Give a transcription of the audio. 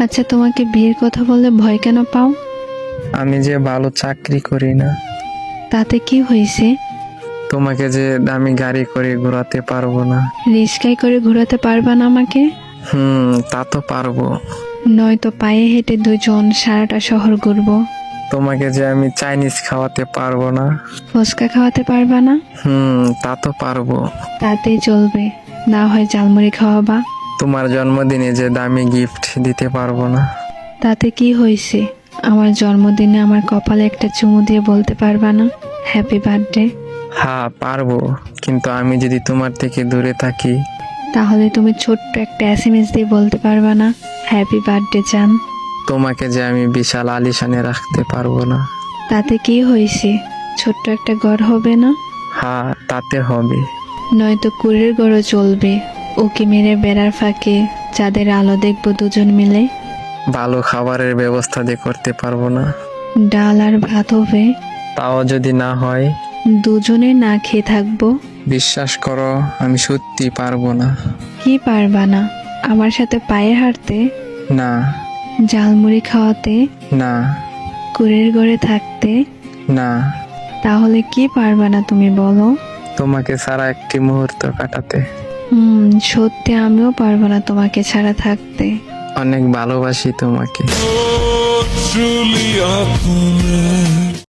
আচ্ছা তোমাকে বিয়ের কথা বললে ভয় কেন পাও? আমি যে ভালো চাকরি করি না। তাতে কি হয়েছে? তোমাকে যে দামি গাড়ি করে ঘোরাতে পারব না। রিস্কাই করে ঘোরাতে পারবা না আমাকে? হুম তা তো পারব। নয়তো পায়ে হেঁটে দুজন সারাটা শহর ঘুরবো। তোমাকে যে আমি চাইনিজ খাওয়াতে পারব না। ফুচকা খাওয়াতে পারবা না? হুম তা তো পারব। তাতেই চলবে। না হয় জালমুড়ি খাওয়াবা। তোমার জন্মদিনে যে দামি গিফট দিতে পারব না। তাতে কি হয়েছে? আমার জন্মদিনে আমার কপালে একটা চুমু দিয়ে বলতে পারবা না? হ্যাপি বার্থডে হ্যাঁ পারব। কিন্তু আমি যদি তোমার থেকে দূরে থাকি। তাহলে তুমি ছোট্ট একটা এসএমএস দিয়ে বলতে পারবা না হ্যাপি বার্থডে চান তোমাকে যে আমি বিশাল আলিশানে রাখতে পারব না। তাতে কি হয়েছে? ছোট্ট একটা ঘর হবে না? হ্যাঁ তাতে হবে। নয়তো কুড়ের ঘরও চলবে ওকে মেরে বেড়ার ফাঁকে চাঁদের আলো দেখব দুজন মিলে। ভালো খাবারের ব্যবস্থা দিয়ে করতে পারব না। ডাল আর ভাত হবে। তাও যদি না হয়? দুজনে না খেয়ে থাকব। বিশ্বাস করো আমি সত্যি পারব না। কি পারবা না? আমার সাথে পায়ে হাঁটতে? না। জালমুড়ি খাওয়াতে? না। কুড়ের ঘরে থাকতে? না। তাহলে কি পারবা না তুমি বলো? তোমাকে সারা একটি মুহূর্ত কাটাতে। হুম সত্যি আমিও পারব না তোমাকে ছাড়া থাকতে। অনেক ভালোবাসি তোমাকে।